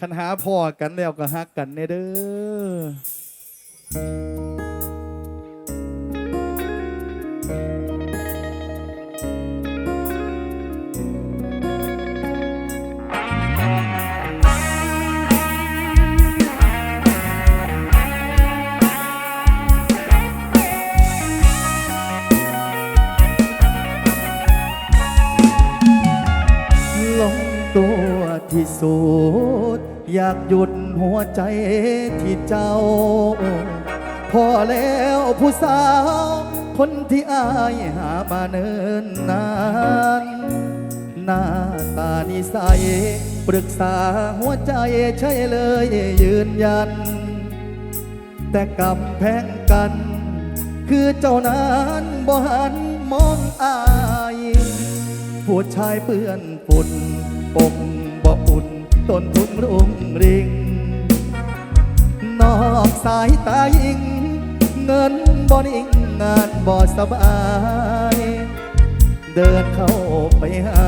คันหาพ่อกันแล้วก็ฮักกันแน่เด้อลงตัวที่สุด อยากหยุดหัวใจที่เจ้า พอแล้วผู้สาว คนที่อายหามาเนินนาน หน้าตานิสัยปรึกษาหัวใจใช่เลยยืนยัน แต่กำแพงกัน คือเจ้านั้นบ่หันมองอาย ผู้ชายเปื้อนฝุ่นอก ต้นทุนรุ่งริง นอกสายตายิง เงินบ่นิ่งงานบ่สบาย เดินเข้าไปหา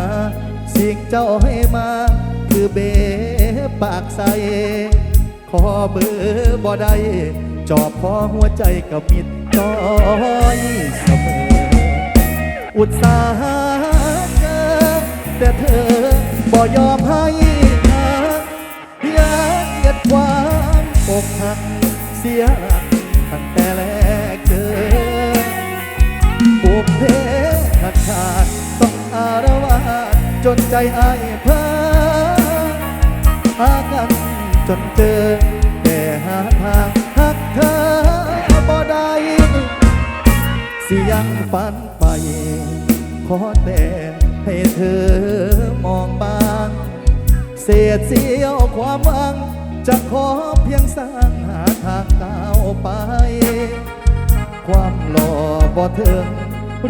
สิ่งเจ้าให้มา คือเบปากใสขอเบอร์บ่ได้จอบขอหัวใจกับมิดน้อยเสมอ อุตสาห์เจอแต่เธอบ่ยอมให้ ความอกหักเสียหลักตั้งแต่แรกเจอบุกเพขาดขาดต้องอารวาสจนใจอายเพ้อหากันจนเจอ แต่หาทางหักเธอบ่ได้สิยังฝันไป ขอแต่ให้เธอมองบาง เศษเสียวความหวัง จะขอเพียงสร้างหาทางก้าวไป ความหล่อบ่เถิง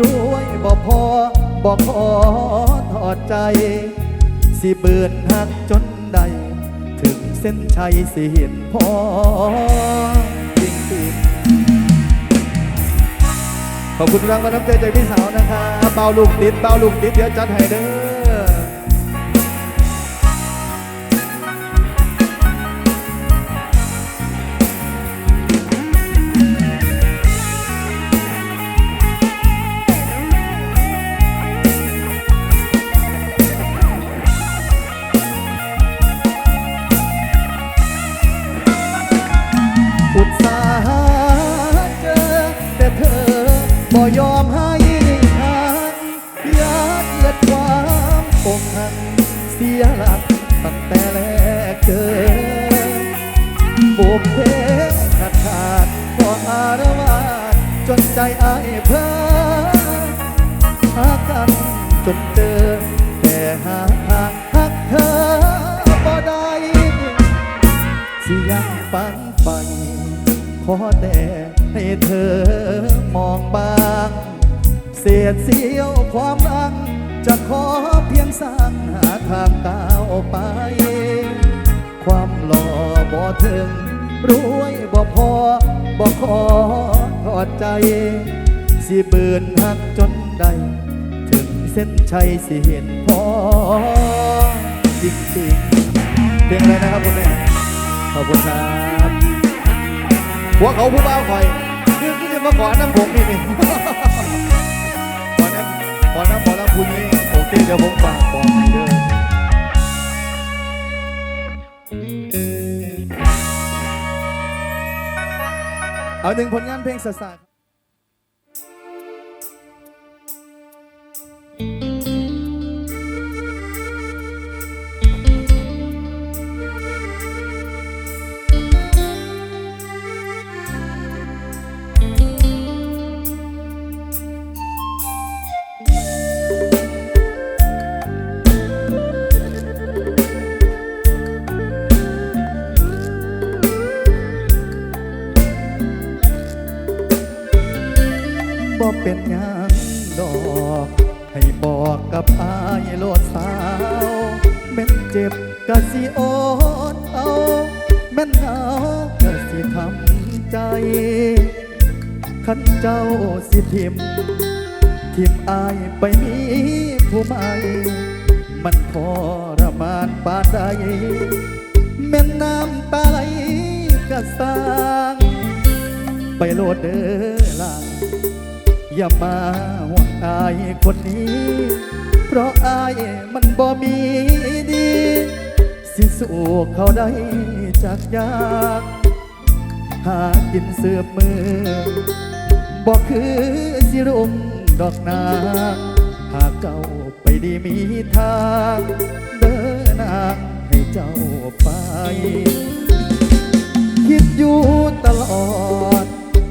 รวยบ่พอบ่ขอถอดใจ สิเบือหักจนใด ถึงเส้นชัยสิเห็นพอจริงๆขอบคุณรางวัลน้ำใจจากพี่สาวนะครับเบาลูกติดเบาลูกติดเดี๋ยวจัดให้เด้อ ฝันไปขอแต่ให้เธอมองบาง เศษเสียวความรังจะขอเพียงสร้างหาทางก้าวไป ความหล่อบ่ถึงรวยบ่พอบ่ขอทอดใจ สิเบือนหักจนใด ถึงเส้นชัยสิเห็นพอจริงๆเพลงอะไรนะครับคุณแม่ ขอบคุณครับหัวเขาผู้บ้าคอยคือที่จะมาขอน้ำผมนี่นี่ขอน้ำขอน้ำขอน้ำคุณนี่โอเคเดี๋ยวผมฝากบอกให้เด้อเอาหนึ่งผลงานเพลงสดๆ เป็นยังดอก ให้บอกกับอายโลดสาวแม่นเจ็บกะสิอดเอาแม่นหนาวกะสิทำใจ ขันเจ้าสิทิม ทิมอายไปมีผู้ใหม่มันทรมานปานใดแม่นน้ำตาไหลกระสร้าง ไปโลดเด้อลาง อย่ามาห่วงอายคนนี้ เพราะอายมันบ่มีดี สิสู้เขาได้จากยาก หากินเสือบมือบอกคือสิรุมดอกนาหากเจ้าไปดีมีทาง เดินนางให้เจ้าไป คิดอยู่ตลอด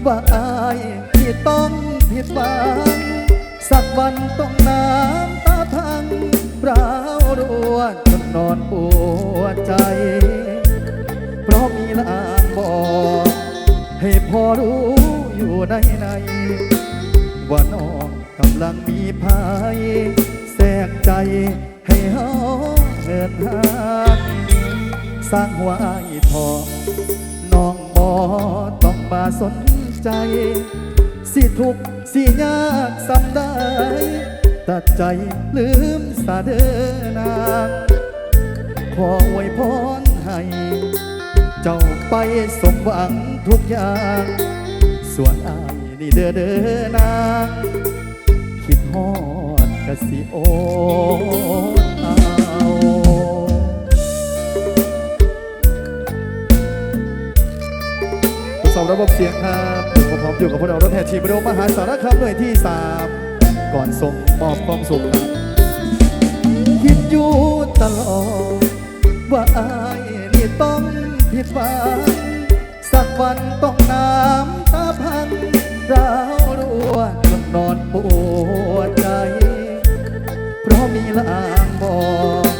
ว่าอายที่ต้องผิดหวังสักวันต้องน้ำตาพังร้าวรวนจนนอนปวดใจ เพราะมีลางบอกให้พอรู้อยู่ในใน ว่าน้องกำลังมีภัยแทรกใจให้เฮาเหินหางสร้างหัวไอ้ทอน้องบอต้องมาสน ใจ สิทุกสิยากสับได้ตัดใจลืมสาเดอนางขออวยพรให้ เจ้าไปสมหวังทุกอย่าง ส่วนอายนี่เด้อเด้อนางคิดฮอดกะสิโอเอาทดสอบระบบเสียงครับ พร้อมอยู่กับพวกเรารถแห่ทีมโรงมหาสารคามหน่วยที่ 3 ก่อนส่งมอบความสุขคิดอยู่ตลอด ว่าอายนี่ต้องผิดหวังสักวันต้องน้ำตาพังร้าวรัวจนนอนปวดใจ เพราะมีลางบอก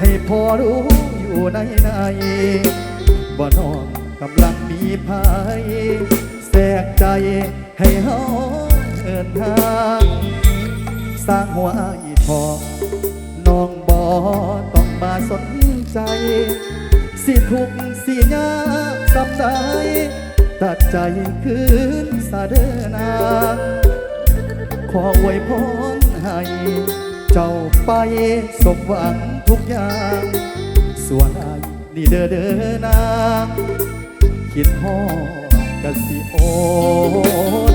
ให้พอรู้อยู่ในในว่าน้องกำลังมีภัย แทรกใจให้เฮาเอินทาง สร้างหัวอ้ทองน้องบอต้องมาสนใจ สิทุกสิยากสำใดตัดใจคืนสาเดอนาขออวพรให้ เจ้าไปสมหวังทุกอย่าง ส่วนอายนี่เด้อเด้อนางคิดฮอด กะสิโอด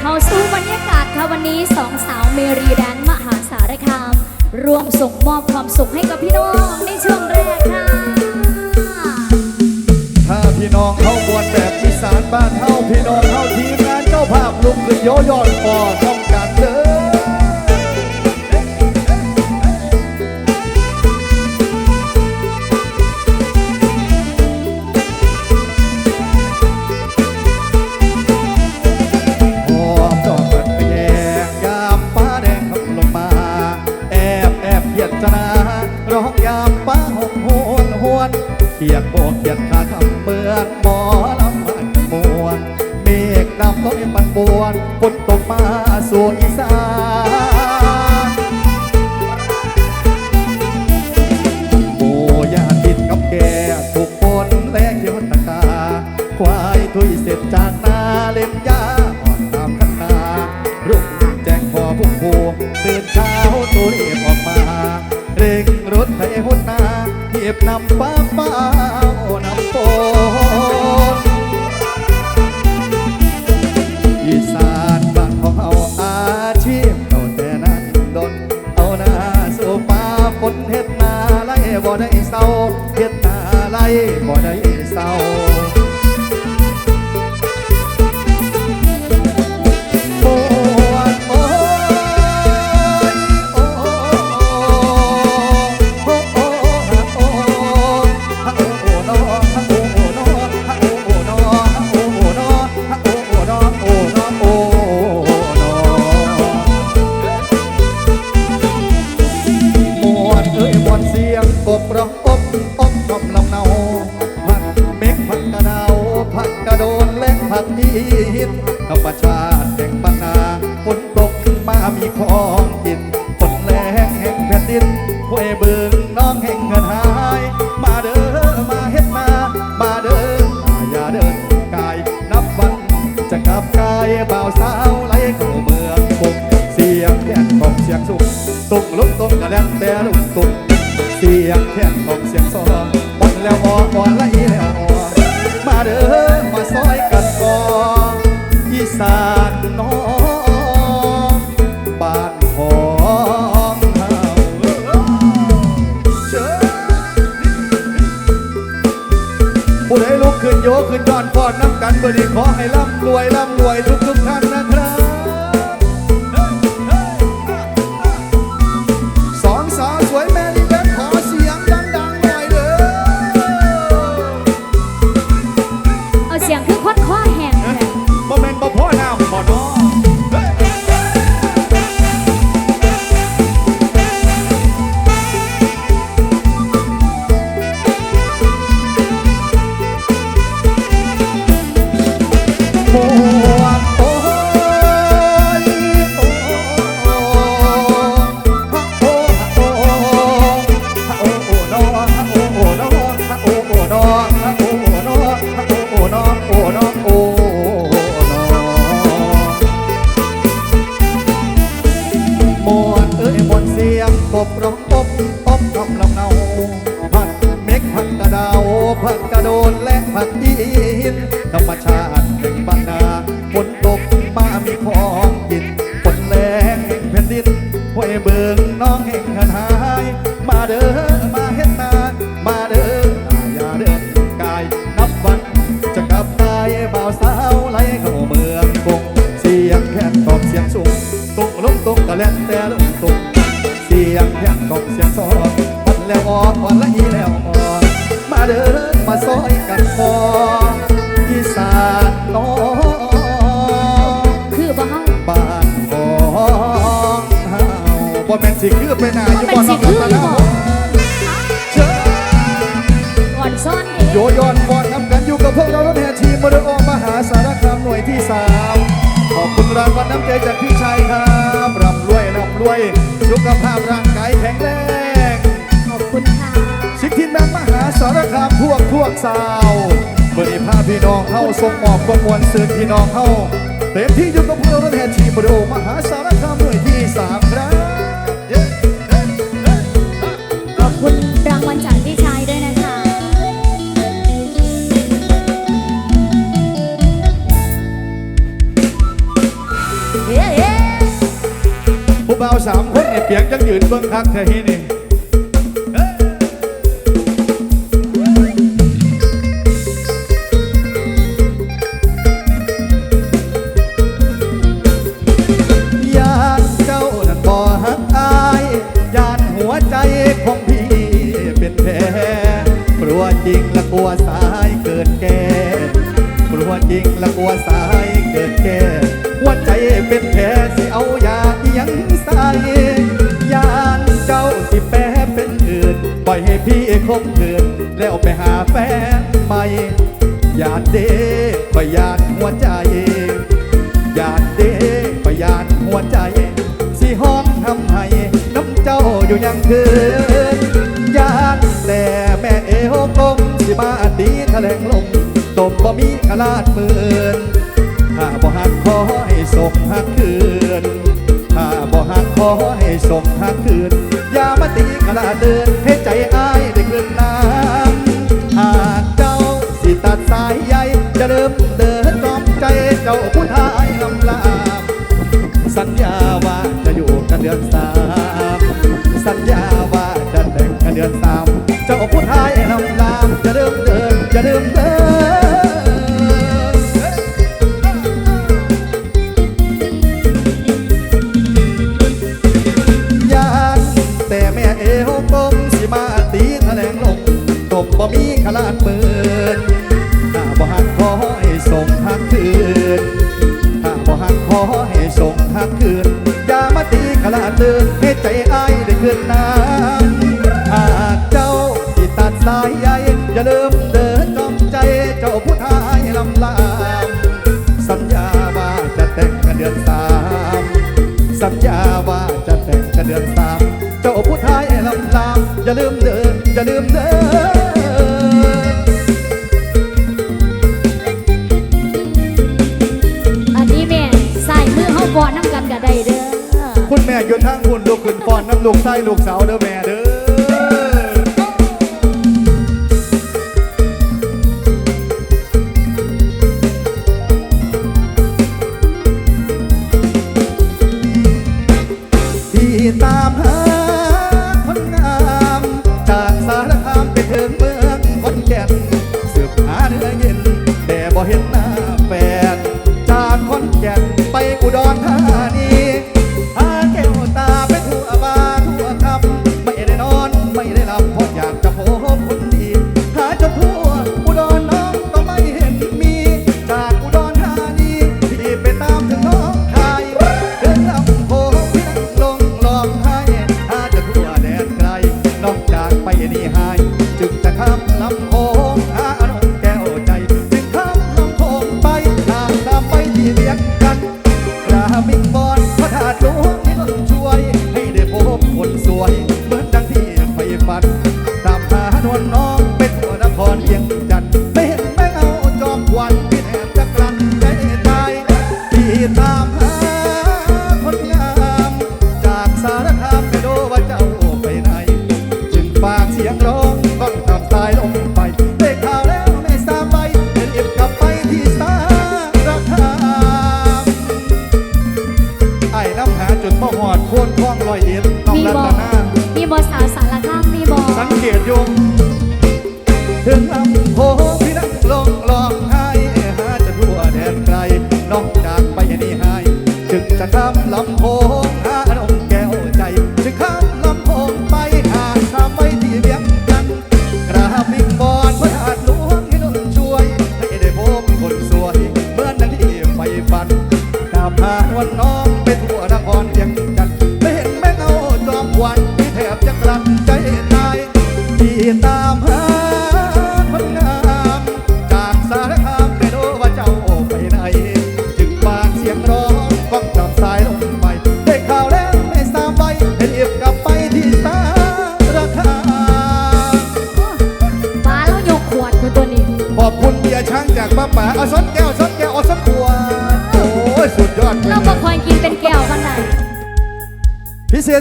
เข้าสู่บรรยากาศค่ะวันนี้สองสาวเมรีแดนมหาสารคาม ร่วมส่งมอบความสุขให้กับพี่น้องในช่วงแรกค่ะ ถ้าพี่น้องเข้าบวนแบบอีสานบ้านเฮาพี่น้องเข้าทีมงานเจ้าภาพลุกขึ้นโยยอนปอต้องการเด้อ จนาร้องยามฟ้าหกโหนหวนเขียดโบกเขียดขาทำเมืองหมอลำมันมวนเมฆดำต้นมันบวนฝนตกมา อีสากน้องบ้านของเฮาเชิญผู้ใดลุกขึ้นโยกขึ้นย้อนพอดน้ำกันเบอร์นี้ขอให้ร่ำรวยร่ำรวยทุก เบิง ยยอนฟอนนำกันอยู่กับพวกเรารถแห่ทีมมรดกมหาสารคามหน่วยที่สามขอบคุณรางวัลน้ำใจจากพี่ชัยครับร่ำรวยร่ำรวยสุขภาพร่างกายแข็งแรงขอบคุณค่ะสิทธินแบงมหาสารคามพวกพวกสาวเมื่อนี้พาพี่น้องเข้าส่งมอบความมวลสื่อพี่น้องเข้าเต็มที่อยู่กับพวกเรารถแห่ทีมมรดกมหาสารคามหน่วยที่สามครับ สามคนเนี่ยเปียงจังยืนเบิ่งคักแท้ฮีนี่อยานเจ้านั้นบ่ฮักอายยานหัวใจของพี่เป็นแผลกลัวจริงและกลัวสายเกินแก่กลัวจริงและกลัวสายเกินแก่หัวใจเป็นแผลสิเอายาอิหยัง ใสยานเจ้าสิแปรเป็นอื่น ปล่อยให้พี่คบคืนแล้วไปหาแฟนใหม่ยานเด้ปยานหัวใจยานเด้ปยานหัวใจ สิห้องทำให้น้ำเจ้าอยู่ยังคืนยานแต่แม่เอวกลมสิมาตีแถลงลงตบบ่มีขลาดหมื่นถ้าบ่หักขอให้ส่งหักคืน ถ้าบ่หักขอให้ส่งหักคืน อย่ามาตีกระเดินให้ใจอ้ายได้คืนน้ำหากเจ้าสิตัดสายใยจะเริ่มเดินตอมใจเจ้าผู้ทายลำลามสัญญาว่าจะอยู่กันเดือนสามสัญญา อย่าลืมเดินอย่าลืมเดินอันนี้แม่ฟอนน้ำกันก็ได้เด้อคุณแม่อยู่ทางคุณลูกขึ้นฟอนน้ำลูกไส้ลูกสาวเด้อแม่เด้อ บิงบอำโพ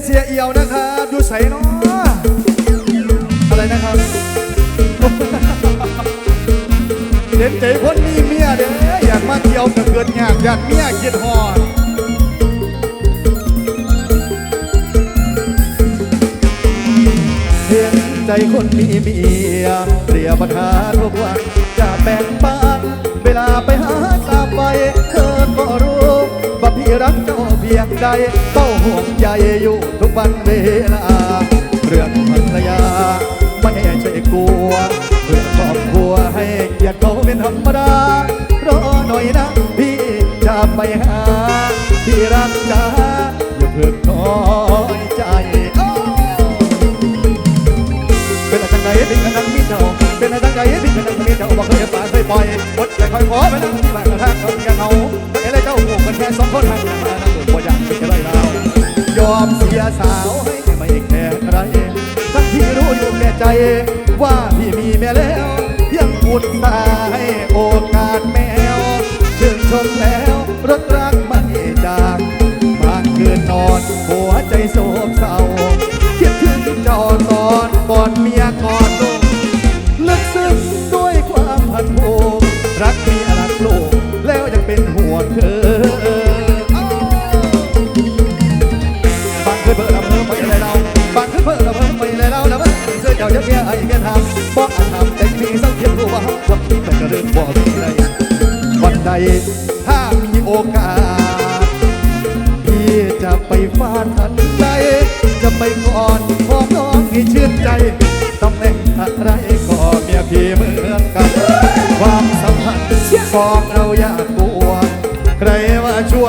เสียเอียวนะครับดูใสเนาะอะไรนะครับเด่นใจคนมีเมียเด้ออยากมาเที่ยวก็เกิดยากอยากเมียคิดฮอดเห็นใจคนมีเมียเรียปัญหาทุกวันจะแบ่งปันเวลาไปหาตามไปเธอก็รู้ว่าพี่รักเจ้า เพียงใดเฝ้าห่วงใยอยู่ทุกวันเวลาเรื่องภรรยาไม่ใช่กลัวเรื่องครอบครัวให้เกียรติเขาเป็นธรรมดารอหน่อยนะ พี่จะไปหาที่รักจ้าอย่าเพิ่งน้อยใจเป็นอะไรจังใดถึงกำลังมีเจ้าเป็นอะไรจังใดถึงกำลังมีเจ้าบอกเคยป่าเคยปล่อยอดใจคอยขอไปนั่งที่บ้านกระทะเขากันเอาไม่อะไรเจ้าหูกันแค่สองคนทาง สียสาวให้ไม่แคร์ใครทั้งที่รู้อยู่แก่ใจ ว่าพี่มีแม่แล้วยังพูดตาให้โอกาสแมวชื่นชมแล้วรถรักไม่จางบางคืนนอนหัวใจโศกเศร้า เป็นกระเรื่องบอกที่ใดวันใดถ้ามีโอกาส พี่จะไปฟาดทันใด จะไปก่อนขอน้องให้ชื่นใจต้องเล่นอะไรก็เมียพี่เหมือนกัน ความสัมพันธ์ของเราอย่ากลัว ใครว่าชั่ว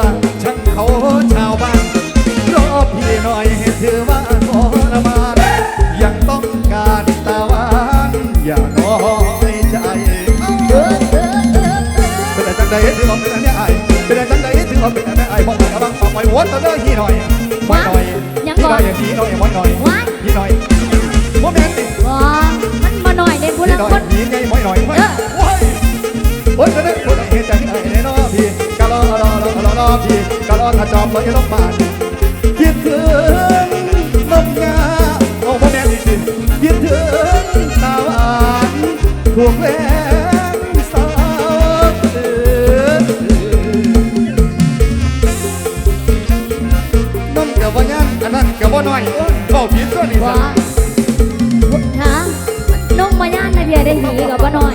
เอาเป็นอันนี้ไอายบอกให้กำลังฟังไว้วัดตะเด้อฮีหน่อยมอยหน่อยยังฮีก่อนอยอย่างฮีหน่อยมอยหน่อยว้ายฮีหน่อยว่าแม่นสิว้ามันมาหน่อยเด็กผู้ฮีละหน่อคยนฮีไงมอยหน่อยว้ายว้ยโอ้ยก็ได้คนเห็นใจไอ้ในนอพี่กะรอรอรอรอรอพี่กะรอถ้าจอมบ่จะต้องบาดคิดถึง นั้นกับว่าน้อยเบาผิดตัวนี้ว่าซะฮะน้องมาย่านนาเดียได้หีกับป้าน้อย